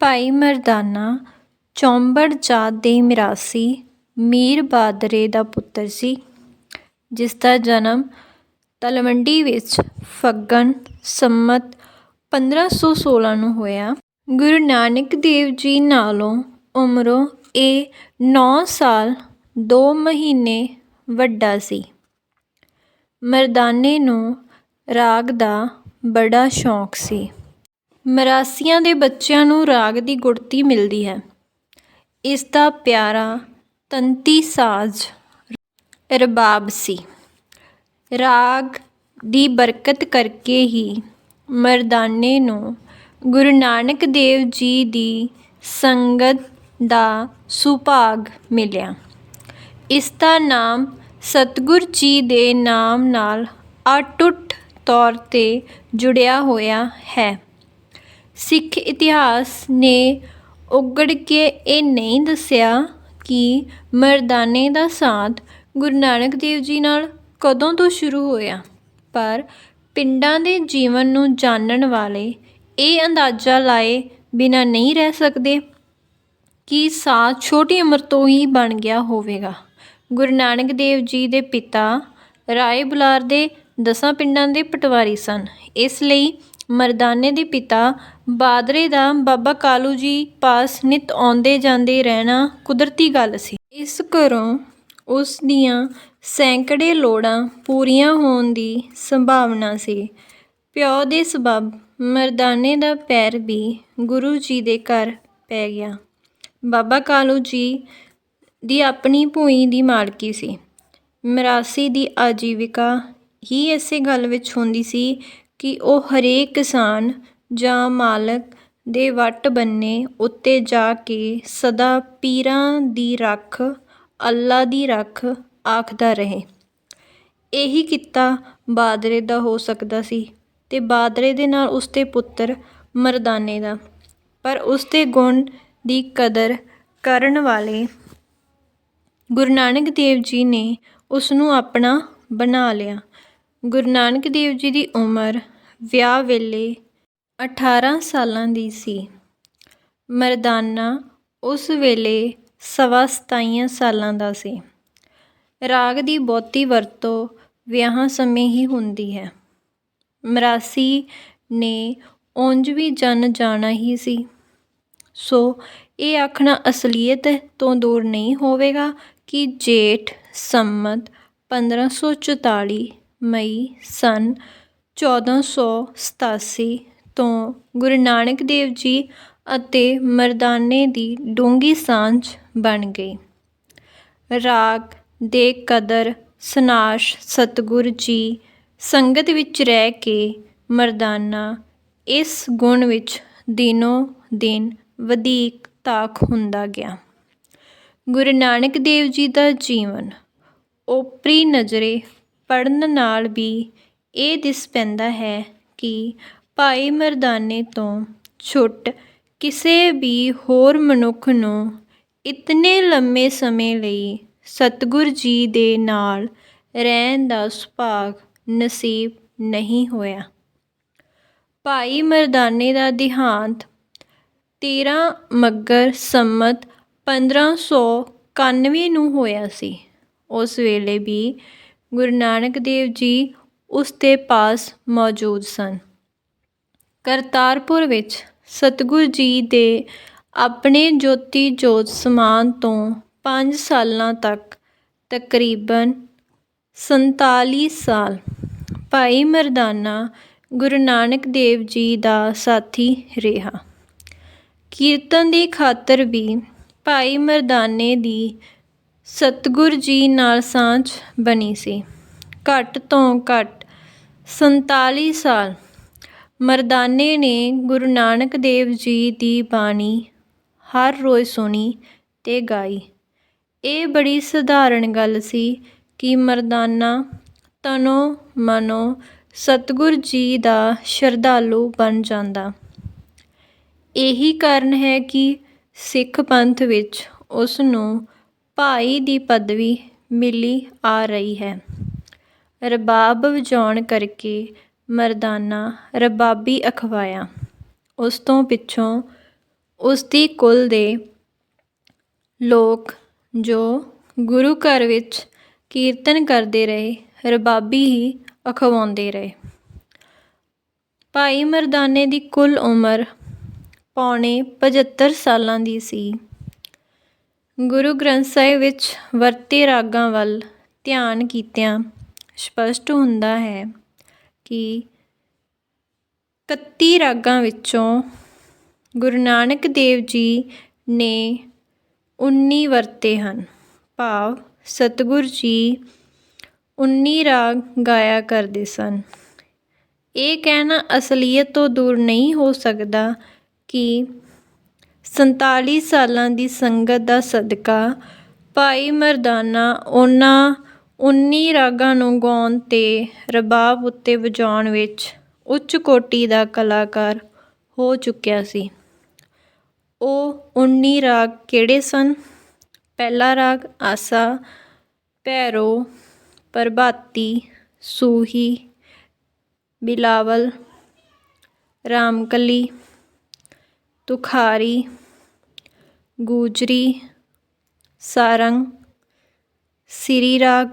ਭਾਈ ਮਰਦਾਨਾ, ਚੌਂਬੜ ਜਾਤ ਦੇ ਮਿਰਾਸੀ, ਮੀਰ ਬਾਦਰੇ ਦਾ ਪੁੱਤਰ ਸੀ, ਜਿਸ ਦਾ ਜਨਮ ਤਲਵੰਡੀ ਵਿੱਚ ਫੱਗਣ ਸੰਮਤ 1516 ਨੂੰ ਹੋਇਆ। ਗੁਰੂ ਨਾਨਕ ਦੇਵ ਜੀ ਨਾਲੋਂ ਉਮਰੋਂ ਇਹ 9 ਸਾਲ 2 ਮਹੀਨੇ ਵੱਡਾ ਸੀ। ਮਰਦਾਨੇ ਨੂੰ ਰਾਗ ਦਾ ਬੜਾ ਸ਼ੌਂਕ ਸੀ। ਮਰਾਸੀਆਂ ਦੇ ਬੱਚਿਆਂ ਨੂੰ ਰਾਗ ਦੀ ਗੁੜਤੀ ਮਿਲਦੀ ਹੈ। ਇਸ ਦਾ ਪਿਆਰਾ, ਤੰਤੀ ਸਾਜ਼, ਰਬਾਬ ਸੀ। ਰਾਗ ਦੀ ਬਰਕਤ ਕਰਕੇ ਹੀ ਮਰਦਾਨੇ ਨੂੰ ਗੁਰੂ ਨਾਨਕ ਦੇਵ ਜੀ ਦੀ ਸੰਗਤ ਦਾ ਸੁਭਾਗ ਮਿਲਿਆ। ਇਸ ਦਾ ਨਾਮ ਸਤਿਗੁਰ ਜੀ ਦੇ ਨਾਮ ਨਾਲ ਅਟੁੱਟ ਤੌਰ ਤੇ ਜੁੜਿਆ ਹੋਇਆ ਹੈ। ਸਿੱਖ ਇਤਿਹਾਸ ਨੇ ਉਗੜ ਕੇ ਇਹ ਨਹੀਂ ਦੱਸਿਆ ਕਿ ਮਰਦਾਨੇ ਦਾ ਸਾਥ ਗੁਰੂ ਨਾਨਕ ਦੇਵ ਜੀ ਨਾਲ ਕਦੋਂ ਤੋਂ ਸ਼ੁਰੂ ਹੋਇਆ। ਪਰ ਪਿੰਡਾਂ ਦੇ ਜੀਵਨ ਨੂੰ ਜਾਣਨ ਵਾਲੇ ਇਹ ਅੰਦਾਜ਼ਾ ਲਾਏ ਬਿਨਾਂ ਨਹੀਂ ਰਹਿ ਸਕਦੇ ਕਿ ਸਾਥ ਛੋਟੀ ਉਮਰ ਤੋਂ ਹੀ ਬਣ ਗਿਆ ਹੋਵੇਗਾ। ਗੁਰੂ ਨਾਨਕ ਦੇਵ ਜੀ ਦੇ ਪਿਤਾ ਰਾਏ ਬੁਲਾਰ ਦੇ ਦਸਾਂ ਪਿੰਡਾਂ ਦੇ ਪਟਵਾਰੀ ਸਨ। ਇਸ ਲਈ ਮਰਦਾਨੇ ਦੇ ਪਿਤਾ ਬਾਦਰੇ ਦਾ ਬਾਬਾ ਕਾਲੂ ਜੀ ਪਾਸ ਨਿਤ ਆਉਂਦੇ ਜਾਂਦੇ ਰਹਿਣਾ ਕੁਦਰਤੀ ਗੱਲ ਸੀ। ਇਸ ਘਰੋਂ ਉਸ ਦੀਆਂ ਸੈਂਕੜੇ ਲੋੜਾਂ ਪੂਰੀਆਂ ਹੋਣ ਦੀ ਸੰਭਾਵਨਾ ਸੀ। ਪਿਓ ਦੇ ਸਬਬ ਮਰਦਾਨੇ ਦਾ ਪੈਰ ਵੀ ਗੁਰੂ ਜੀ ਦੇ ਘਰ ਪੈ ਗਿਆ। ਬਾਬਾ ਕਾਲੂ ਜੀ ਦੀ ਆਪਣੀ ਭੂਈ ਦੀ ਮਾਲਕੀ ਸੀ। ਮਰਾਸੀ ਦੀ ਆਜੀਵਿਕਾ ਹੀ ਇਸੇ ਗੱਲ ਵਿੱਚ ਹੁੰਦੀ ਸੀ ਕਿ ਉਹ ਹਰੇਕ ਕਿਸਾਨ ਜਾਂ ਮਾਲਕ ਦੇ ਵੱਟ ਬੰਨੇ ਉੱਤੇ ਜਾ ਕੇ ਸਦਾ ਪੀਰਾਂ ਦੀ ਰੱਖ ਅੱਲਾ ਦੀ ਰੱਖ ਆਖਦਾ ਰਹੇ। ਇਹੀ ਕਿੱਤਾ ਬਾਦਰੇ ਦਾ ਹੋ ਸਕਦਾ ਸੀ ਅਤੇ ਬਾਦਰੇ ਦੇ ਨਾਲ ਉਸਦੇ ਪੁੱਤਰ ਮਰਦਾਨੇ ਦਾ। ਪਰ ਉਸਦੇ ਗੁਣ ਦੀ ਕਦਰ ਕਰਨ ਵਾਲੇ ਗੁਰੂ ਨਾਨਕ ਦੇਵ ਜੀ ਨੇ ਉਸ ਨੂੰ ਆਪਣਾ ਬਣਾ ਲਿਆ। ਗੁਰੂ ਨਾਨਕ ਦੇਵ ਜੀ ਦੀ ਉਮਰ ਵਿਆਹ ਵੇਲੇ 18 ਸਾਲਾਂ ਦੀ ਸੀ। ਮਰਦਾਨਾ ਉਸ ਵੇਲੇ ਸਵਾ ਸਤਾਈਆਂ ਸਾਲਾਂ ਦਾ ਸੀ। ਰਾਗ ਦੀ ਬਹੁਤੀ ਵਰਤੋਂ ਵਿਆਹਾਂ ਸਮੇਂ ਹੀ ਹੁੰਦੀ ਹੈ। ਮਰਾਸੀ ਨੇ ਉਂਝ ਵੀ ਜਨ ਜਾਣਾ ਹੀ ਸੀ। ਸੋ ਇਹ ਆਖਣਾ ਅਸਲੀਅਤ ਤੋਂ ਦੂਰ ਨਹੀਂ ਹੋਵੇਗਾ ਕਿ ਜੇਠ ਸੰਮਤ 1544 ਮਈ ਸੰਨ ਚੌਦਾਂ ਸੌ ਸਤਾਸੀ ਤੋਂ ਗੁਰੂ ਨਾਨਕ ਦੇਵ ਜੀ ਅਤੇ ਮਰਦਾਨੇ ਦੀ ਡੂੰਘੀ ਸਾਂਝ ਬਣ ਗਈ। ਰਾਗ ਦੇ ਕਦਰ ਸਨਾਸ਼ ਸਤਿਗੁਰ ਜੀ ਸੰਗਤ ਵਿੱਚ ਰਹਿ ਕੇ ਮਰਦਾਨਾ ਇਸ ਗੁਣ ਵਿੱਚ ਦਿਨੋ ਦਿਨ ਵਧੇਕ ਤਾਕ ਹੁੰਦਾ ਗਿਆ। ਗੁਰੂ ਨਾਨਕ ਦੇਵ ਜੀ ਦਾ ਜੀਵਨ ਓਪਰੀ ਨਜ਼ਰੇ ਪੜ੍ਹਨ ਨਾਲ ਵੀ ਇਹ ਦਿਸ ਪੈਂਦਾ ਹੈ ਕਿ ਭਾਈ ਮਰਦਾਨੇ ਤੋਂ ਛੁੱਟ ਕਿਸੇ ਵੀ ਹੋਰ ਮਨੁੱਖ ਨੂੰ ਇਤਨੇ ਲੰਮੇ ਸਮੇਂ ਲਈ ਸਤਿਗੁਰ ਜੀ ਦੇ ਨਾਲ ਰਹਿਣ ਦਾ ਸੁਭਾਗ ਨਸੀਬ ਨਹੀਂ ਹੋਇਆ। ਭਾਈ ਮਰਦਾਨੇ ਦਾ ਦਿਹਾਂਤ 13 ਮੱਗਰ ਸੰਮਤ 1591 ਨੂੰ ਹੋਇਆ ਸੀ। ਉਸ ਵੇਲੇ ਵੀ ਗੁਰੂ ਨਾਨਕ ਦੇਵ ਜੀ ਉਸ ਦੇ ਪਾਸ ਮੌਜੂਦ ਸਨ। ਕਰਤਾਰਪੁਰ ਵਿੱਚ ਸਤਿਗੁਰ ਜੀ ਦੇ ਆਪਣੇ ਜੋਤੀ ਜੋਤ ਸਮਾਨ ਤੋਂ 5 ਸਾਲਾਂ ਤੱਕ ਤਕਰੀਬਨ 47 ਸਾਲ ਭਾਈ ਮਰਦਾਨਾ ਗੁਰੂ ਨਾਨਕ ਦੇਵ ਜੀ ਦਾ ਸਾਥੀ ਰਿਹਾ। ਕੀਰਤਨ ਦੀ ਖਾਤਰ ਵੀ ਭਾਈ ਮਰਦਾਨੇ ਦੀ ਸਤਿਗੁਰ ਜੀ ਨਾਲ ਸਾਂਝ ਬਣੀ ਸੀ। ਘੱਟ ਤੋਂ ਘੱਟ 47 ਸਾਲ ਮਰਦਾਨੇ ਨੇ ਗੁਰੂ ਨਾਨਕ ਦੇਵ ਜੀ ਦੀ ਬਾਣੀ ਹਰ ਰੋਜ਼ ਸੁਣੀ ਤੇ ਗਾਈ। ਇਹ ਬੜੀ ਸਧਾਰਨ ਗੱਲ ਸੀ ਕਿ ਮਰਦਾਨਾ ਤਨੋ ਮਨੋ ਸਤਿਗੁਰ ਜੀ ਦਾ ਸ਼ਰਧਾਲੂ ਬਣ ਜਾਂਦਾ। ਇਹੀ ਕਾਰਨ ਹੈ ਕਿ ਸਿੱਖ ਪੰਥ ਵਿੱਚ ਉਸ ਨੂੰ ਭਾਈ ਦੀ ਪਦਵੀ ਮਿਲੀ ਆ ਰਹੀ ਹੈ। ਰਬਾਬ ਵਜਾਉਣ ਕਰਕੇ ਮਰਦਾਨਾ ਰਬਾਬੀ ਅਖਵਾਇਆ। ਉਸ ਤੋਂ ਪਿੱਛੋਂ ਉਸ ਦੀ ਕੁਲ ਦੇ ਲੋਕ ਜੋ ਗੁਰੂ ਘਰ ਵਿੱਚ ਕੀਰਤਨ ਕਰਦੇ ਰਹੇ, ਰਬਾਬੀ ਹੀ ਅਖਵਾਉਂਦੇ ਰਹੇ। ਭਾਈ ਮਰਦਾਨੇ ਦੀ ਕੁੱਲ ਉਮਰ ਪੌਣੇ 75 ਸਾਲਾਂ ਦੀ ਸੀ। ਗੁਰੂ ਗ੍ਰੰਥ ਸਾਹਿਬ ਵਿੱਚ ਵਰਤੇ ਰਾਗਾਂ ਵੱਲ ਧਿਆਨ ਕੀਤਿਆਂ ਸਪਸ਼ਟ ਹੁੰਦਾ ਹੈ ਕਿ 31 ਰਾਗਾਂ ਵਿੱਚੋਂ ਗੁਰੂ ਨਾਨਕ ਦੇਵ ਜੀ ਨੇ 19 ਵਰਤੇ ਹਨ। ਭਾਵ ਸਤਿਗੁਰ ਜੀ 19 ਰਾਗ ਗਾਇਆ ਕਰਦੇ ਸਨ। ਇਹ ਕਹਿਣਾ ਅਸਲੀਅਤ ਤੋਂ ਦੂਰ ਨਹੀਂ ਹੋ ਸਕਦਾ ਕਿ 47 ਸਾਲਾਂ ਦੀ ਸੰਗਤ ਦਾ ਸਦਕਾ, ਭਾਈ ਮਰਦਾਨਾ ਉਹਨਾਂ 19 ਰਾਗਾਂ ਨੂੰ ਗਾਉਣ ਤੇ ਰਬਾਬ ਉੱਤੇ ਵਜਾਉਣ ਵਿੱਚ ਉੱਚ ਕੋਟੀ ਦਾ ਕਲਾਕਾਰ ਹੋ ਚੁੱਕਿਆ ਸੀ। ਉਹ 19 ਰਾਗ ਕਿਹੜੇ ਸਨ? ਪਹਿਲਾ ਰਾਗ ਆਸਾ, ਭੈਰੋ, ਪ੍ਰਭਾਤੀ, ਸੂਹੀ, ਬਿਲਾਵਲ, ਰਾਮਕਲੀ ਤੁਖਾਰੀ, ਗੂਜਰੀ, ਸਾਰੰਗ ਸ੍ਰੀ ਰਾਗ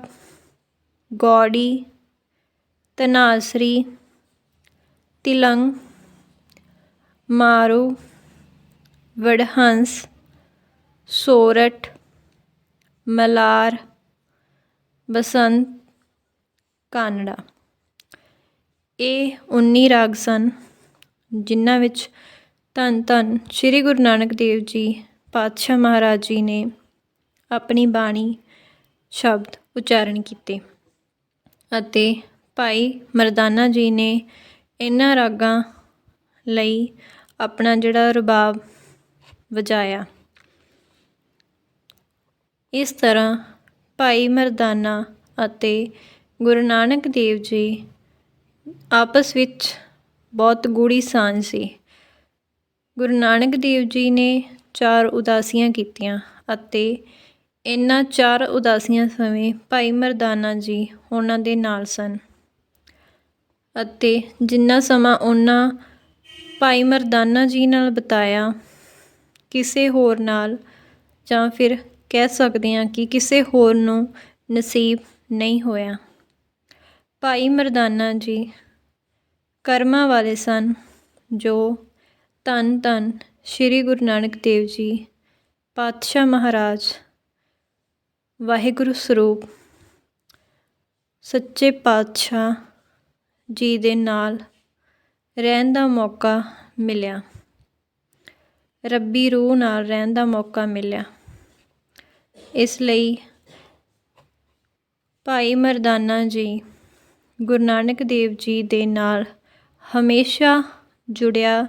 ਗੌੜੀ ਤਨਾਸਰੀ ਤਿਲੰਗ, ਮਾਰੂ ਵਡਹੰਸ ਸੋਰਠ, ਮਲਾਰ, ਬਸੰਤ, ਕਾਨੜਾ। ਇਹ 19 ਰਾਗ ਸਨ, ਜਿਨ੍ਹਾਂ ਵਿੱਚ ਧੰਨ ਧੰਨ ਸ੍ਰੀ ਗੁਰੂ ਨਾਨਕ ਦੇਵ ਜੀ ਪਾਤਸ਼ਾਹ ਮਹਾਰਾਜ ਜੀ ਨੇ ਆਪਣੀ ਬਾਣੀ ਸ਼ਬਦ ਉਚਾਰਨ ਕੀਤੇ ਅਤੇ ਭਾਈ ਮਰਦਾਨਾ ਜੀ ਨੇ ਇਹਨਾਂ ਰਾਗਾਂ ਲਈ ਆਪਣਾ ਜਿਹੜਾ ਰਬਾਬ ਵਜਾਇਆ। ਇਸ ਤਰ੍ਹਾਂ ਭਾਈ ਮਰਦਾਨਾ ਅਤੇ ਗੁਰੂ ਨਾਨਕ ਦੇਵ ਜੀ ਆਪਸ ਵਿੱਚ ਬਹੁਤ ਗੂੜੀ ਸਾਂਝ ਸੀ। ਗੁਰੂ ਨਾਨਕ ਦੇਵ ਜੀ ਨੇ ਚਾਰ ਉਦਾਸੀਆਂ ਕੀਤੀਆਂ ਅਤੇ ਇਹਨਾਂ ਚਾਰ ਉਦਾਸੀਆਂ ਸਮੇਂ ਭਾਈ ਮਰਦਾਨਾ ਜੀ ਉਹਨਾਂ ਦੇ ਨਾਲ ਸਨ ਅਤੇ ਜਿੰਨਾ ਸਮਾਂ ਉਹਨਾਂ ਭਾਈ ਮਰਦਾਨਾ ਜੀ ਨਾਲ ਬਿਤਾਇਆ, ਕਿਸੇ ਹੋਰ ਨਾਲ ਜਾਂ ਫਿਰ ਕਹਿ ਸਕਦੇ ਹਾਂ ਕਿ ਕਿਸੇ ਹੋਰ ਨੂੰ ਨਸੀਬ ਨਹੀਂ ਹੋਇਆ। ਭਾਈ ਮਰਦਾਨਾ ਜੀ ਕਰਮਾਂ ਵਾਲੇ ਸਨ ਜੋ ਧੰਨ ਧੰਨ ਸ੍ਰੀ ਗੁਰੂ ਨਾਨਕ ਦੇਵ ਜੀ, ਪਾਤਸ਼ਾਹ ਮਹਾਰਾਜ, ਵਾਹਿਗੁਰੂ ਸਰੂਪ। ਸੱਚੇ ਪਾਤਸ਼ਾਹ ਜੀ ਦੇ ਨਾਲ ਰਹਿਣ ਦਾ ਮੌਕਾ ਮਿਲਿਆ। ਰੱਬੀ ਰੂਹ ਨਾਲ ਰਹਿਣ ਦਾ ਮੌਕਾ ਮਿਲਿਆ। ਇਸ ਲਈ ਭਾਈ ਮਰਦਾਨਾ ਜੀ, ਗੁਰੂ ਨਾਨਕ ਦੇਵ ਜੀ ਦੇ ਨਾਲ ਹਮੇਸ਼ਾ ਜੁੜਿਆ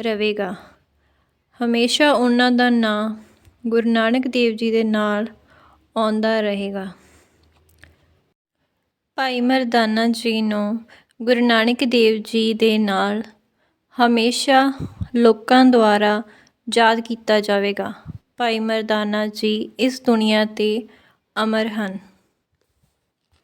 ਰਹੇਗਾ। ਹਮੇਸ਼ਾ ਉਹਨਾਂ ਦਾ ਨਾਂ ਗੁਰੂ ਨਾਨਕ ਦੇਵ ਜੀ ਦੇ ਨਾਲ ਆਉਂਦਾ ਰਹੇਗਾ। ਭਾਈ ਮਰਦਾਨਾ ਜੀ ਨੂੰ ਗੁਰੂ ਨਾਨਕ ਦੇਵ ਜੀ ਦੇ ਨਾਲ ਹਮੇਸ਼ਾ ਲੋਕਾਂ ਦੁਆਰਾ ਯਾਦ ਕੀਤਾ ਜਾਵੇਗਾ। ਭਾਈ ਮਰਦਾਨਾ ਜੀ ਇਸ ਦੁਨੀਆ 'ਤੇ ਅਮਰ ਹਨ।